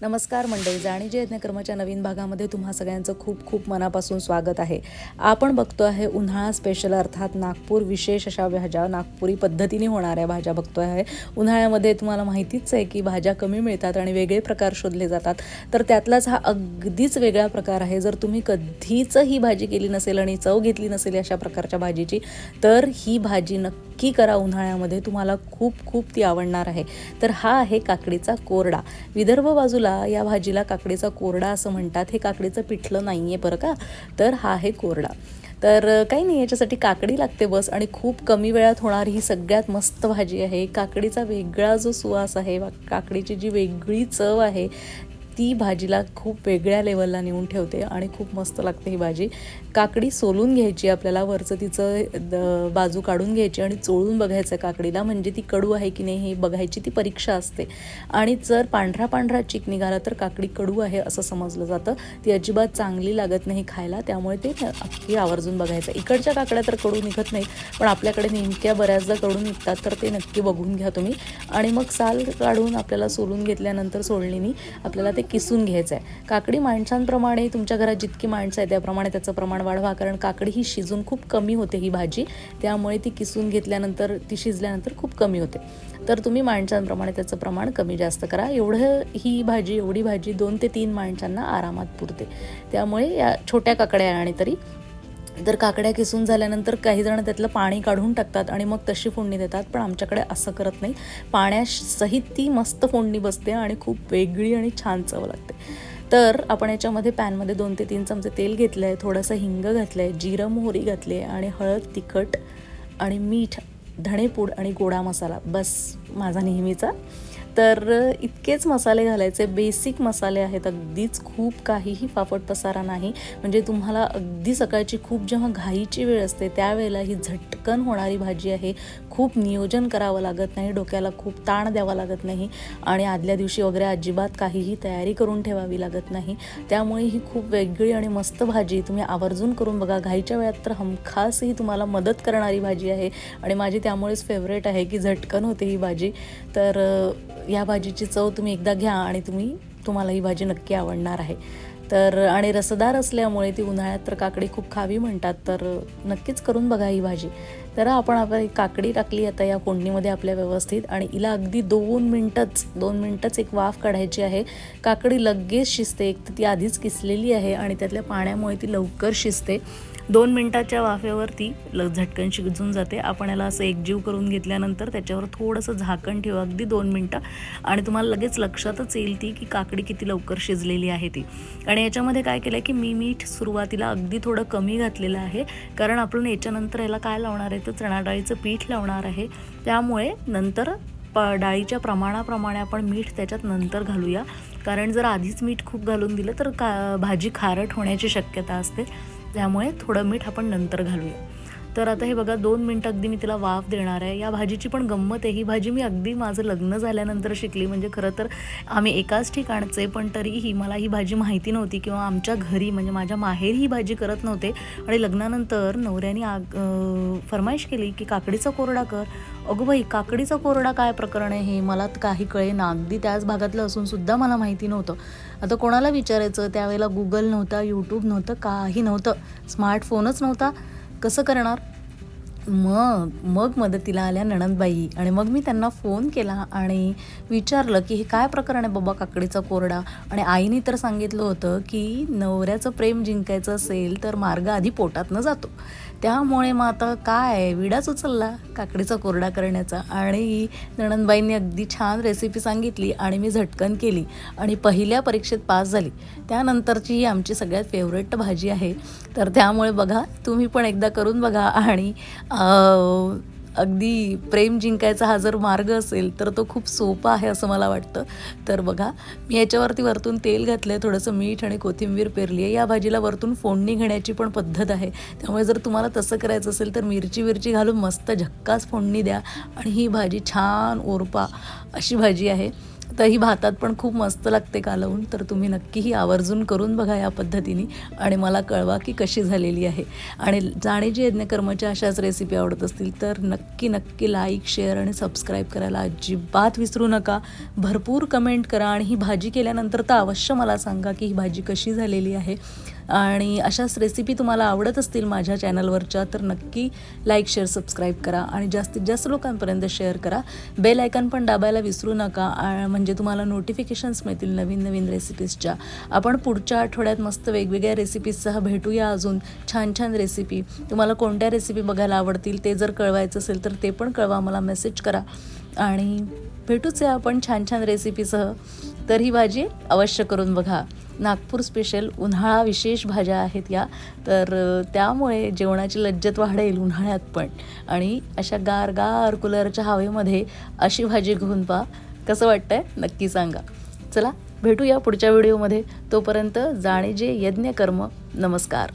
नमस्कार मंडळी जाणीजे यज्ञकर्माच्या नवीन भागामध्ये तुम्हा सगळ्यांचं खूप खूप मनापासून स्वागत आहे. आपण बघतो आहे उन्हाळा स्पेशल अर्थात नागपूर विशेष अशा भाज्या नागपुरी पद्धतीने होणाऱ्या भाज्या बघतो आहे. उन्हाळ्यामध्ये तुम्हाला माहितीच आहे की भाज्या कमी मिळतात आणि वेगळे प्रकार शोधले जातात. तर त्यातलाच हा अगदीच वेगळा प्रकार आहे. जर तुम्ही कधीच ही भाजी केली नसेल आणि चव घेतली नसेल अशा प्रकारच्या भाजीची तर ही भाजी नक्की करा उन्हाळ्यामध्ये. तुम्हाला खूप खूप ती आवडणार आहे. तर हा आहे काकडीचा कोरडा. विदर्भ बाजूला या भाजीला काकडीचा कोरडा असं म्हणतात हे काकडीचं पिठलं नाही आहे बरं का? तर हा आहे कोरडा. तर काही नाही याच्यासाठी काकडी लागते बस आणि खूप कमी वेळात होणारी ही सगळ्यात मस्त भाजी आहे. काकडीचा वेगळा जो सुवास आहे काकडीची जी वेगळी चव आहे ती भाजीला खूप वेगळ्या लेवलला नेऊन ठेवते आणि खूप मस्त लागते ही भाजी. काकडी सोलून घ्यायची आपल्याला वरचं तिचं द- बाजू काढून घ्यायची आणि चोळून बघायचं काकडीला म्हणजे ती कडू आहे की नाही हे बघायची ती परीक्षा असते. आणि जर पांढरा पांढरा चिक निघाला तर काकडी कडू आहे असं समजलं जातं. ती अजिबात चांगली लागत नाही खायला त्यामुळे ते अगदी आवर्जून बघायचं. इकडच्या काकड्या तर कडू निघत नाही पण आपल्याकडे नेमक्या बऱ्याचदा कडू निघतात तर ते नक्की बघून घ्या तुम्ही. आणि मग साल काढून आपल्याला सोलून घेतल्यानंतर सोलणीनी आपल्याला ते किसून घ्यायचं आहे. काकडी माणसांप्रमाणे तुमच्या घरात जितकी माणसं आहे त्याप्रमाणे त्याचं प्रमाण वाढवा. कारण काकडी ही शिजून खूप कमी होते ही भाजी. त्यामुळे ती किसून घेतल्यानंतर ती शिजल्यानंतर खूप कमी होते. तर तुम्ही माणसांप्रमाणे त्याचं प्रमाण कमी जास्त करा. एवढं ही भाजी एवढी भाजी दोन ते तीन माणसांना आरामात पुरते. त्यामुळे या छोट्या काकड्या आणि तरी तर काकड्या किसून झाल्यानंतर काही जण त्यातलं पाणी काढून टाकतात आणि मग तशी फोडणी देतात. पण आमच्याकडे असं करत नाही. पाण्यासहित ती मस्त फोडणी बसते आणि खूप वेगळी आणि छान चव लागते. तर आपण याच्यामध्ये पॅनमध्ये दोन ते तीन चमचे तेल घेतलं आहे थोडंसं हिंग घातलं आहे जिरं मोहरी घातली आहे आणि हळद तिखट आणि मीठ धणेपूड आणि गोडा मसाला. बस माझा नेहमीचा. तर इतकेच मसाले घालायचे. बेसिक मसाले आहेत. अगदीच खूप काहीही फाफट पसारा नाही. म्हणजे तुम्हाला अगदी सकाळची खूप जेव्हा घाईची वेळ असते त्यावेळेला ही झटकन होणारी भाजी आहे. खूप नियोजन करावं लागत नाही डोक्याला खूप ताण द्यावा लागत नाही आणि आदल्या दिवशी वगैरे अजिबात काहीही तयारी करून ठेवावी लागत नाही. त्यामुळे ही खूप वेगळी आणि मस्त भाजी तुम्ही आवर्जून करून बघा घाईच्या वेळात तर हमखास ही तुम्हाला मदत करणारी भाजी आहे आणि माझी त्यामुळेच फेवरेट आहे की झटकन होते ही भाजी. तर या भाजीची चव तुम्ही एकदा घ्या आणि तुम्ही तुम्हाला ही भाजी नक्की आवडणार आहे. तर आणि रसदार असल्यामुळे ती उन्हाळ्यात तर काकडी खूप खावी म्हणतात तर नक्कीच करून बघा ही भाजी. तर आपण आपण एक काकडी टाकली आता या फोडणीमध्ये आपल्या व्यवस्थित आणि हिला अगदी दोन मिनटंच दोन मिनटंच एक वाफ काढायची आहे. काकडी लगेच शिजते एक तर ती आधीच किसलेली आहे आणि त्यातल्या पाण्यामुळे ती लवकर शिजते. दोन मिनटाच्या वाफेवर ती ल झटकन शिजून जाते. आपण याला असं एकजीव करून घेतल्यानंतर त्याच्यावर थोडंसं झाकण ठेवा अगदी दोन मिनटं. आणि तुम्हाला लगेच लक्षातच येईल ती की काकडी किती लवकर शिजलेली आहे ती. आणि याच्यामध्ये काय केलं आहे की मी मीठ सुरुवातीला अगदी थोडं कमी घातलेलं आहे. कारण आपण याच्यानंतर याला काय लावणार आहे तर चणाडाळीचं पीठ लावणार आहे. त्यामुळे नंतर प डाळीच्या प्रमाणाप्रमाणे आपण मीठ त्याच्यात नंतर घालूया. कारण जर आधीच मीठ खूप घालून दिलं तर का भाजी खारट होण्याची शक्यता असते. त्यामुळे थोडं मीठ आपण नंतर घालूया. तर आता हे बघा दोन मिनटं अगदी मी तिला वाफ देणार आहे. या भाजीची पण गंमत आहे. ही भाजी मी अगदी माझं लग्न झाल्यानंतर शिकली. म्हणजे खरं तर आम्ही एकाच ठिकाणचे पण तरीही मला ही भाजी माहिती नव्हती किंवा आमच्या घरी म्हणजे माझ्या माहेर ही भाजी करत नव्हते. आणि लग्नानंतर नवऱ्याने आग फरमाईश केली की काकडीचा कोरडा कर. अगं बाई काकडीचा कोरडा काय प्रकरण आहे हे? मला काही कळे ना. अगदी त्याच भागातलं असून सुद्धा मला माहिती नव्हतं. आता कोणाला विचारायचं? त्यावेळेला गुगल नव्हता यूट्यूब नव्हतं काही नव्हतं. स्मार्टफोनच नव्हता. कसं करणार? मग मग मदतीला आल्या नणंदबाई आणि मग मी त्यांना फोन केला आणि विचारलं की हे काय प्रकरण आहे बाबा काकडीचा कोरडा? आणि आईने तर सांगितलं होतं की नवऱ्याचं प्रेम जिंकायचं असेल तर मार्ग आधी पोटातनं जातो. त्यामुळे मग आता काय? विडाच उचलला काकडीचा कोरडा करण्याचा. आणि नणंदबाईंनी अगदी छान रेसिपी सांगितली आणि मी झटकन केली. आणि पहिल्या परीक्षेत पास झाली. त्यानंतरची ही आमची सगळ्यात फेवरेट भाजी आहे. तर त्यामुळे बघा तुम्ही पण एकदा करून बघा. आणि अगदी प्रेम जिंकायचा हा जर मार्ग असेल तर तो खूप सोपा आहे असं मला वाटतं. तर बघा मी याच्यावरती वरतून तेल घातलं आहे थोडंसं मीठ आणि कोथिंबीर पेरली आहे या भाजीला वरतून फोडणी घेण्याची पण पद्धत आहे. त्यामुळे जर तुम्हाला तसं करायचं असेल तर मिरची विरची घालून मस्त झक्कास फोडणी द्या. आणि ही भाजी छान ओरपा अशी भाजी आहे. तर ही भातात पण खूप मस्त लागते कालवून तर तुम्ही नक्की ही आवर्जून करून बघा या पद्धतीने आणि मला कळवा की कशी झालेली आहे. आणि जाणे जे यज्ञकर्मच्या अशाच रेसिपी आवडत असतील तर नक्की नक्की लाईक शेअर आणि सबस्क्राईब करायला अजिबात विसरू नका. भरपूर कमेंट करा आणि ही भाजी केल्यानंतर तर अवश्य मला सांगा की ही भाजी कशी झालेली आहे. आणि अशाच रेसिपी तुम्हाला आवडत असतील माझ्या चॅनलवरच्या तर नक्की लाईक शेअर सबस्क्राईब करा आणि जास्तीत जास्त लोकांपर्यंत शेअर करा. बेल आयकन पण दाबायला विसरू नका म्हणजे तुम्हाला नोटिफिकेशन्स मिळतील नवीन नवीन रेसिपीजच्या आपण पुढच्या आठवड्यात मस्त वेगवेगळ्या रेसिपीजसह भेटूया अजून. छान छान रेसिपी तुम्हाला कोणत्या रेसिपी बघायला आवडतील ते जर कळवायचं असेल तर ते पण कळवा मला मेसेज करा. आणि भेटूच आहे आपण छान छान रेसिपीसह तर ही भाजी अवश्य करून बघा. नागपूर स्पेशल उन्हाळा विशेष भाज्या आहेत या. तर त्यामुळे जेवणाची लज्जत वाढेल उन्हाळ्यात पण. आणि अशा गार गार कुलरच्या हवेमध्ये अशी भाजी घेऊन पा कसं वाटतंय? नक्की सांगा. चला भेटूया पुढच्या व्हिडिओमध्ये तोपर्यंत जाणे जे यज्ञ कर्म नमस्कार.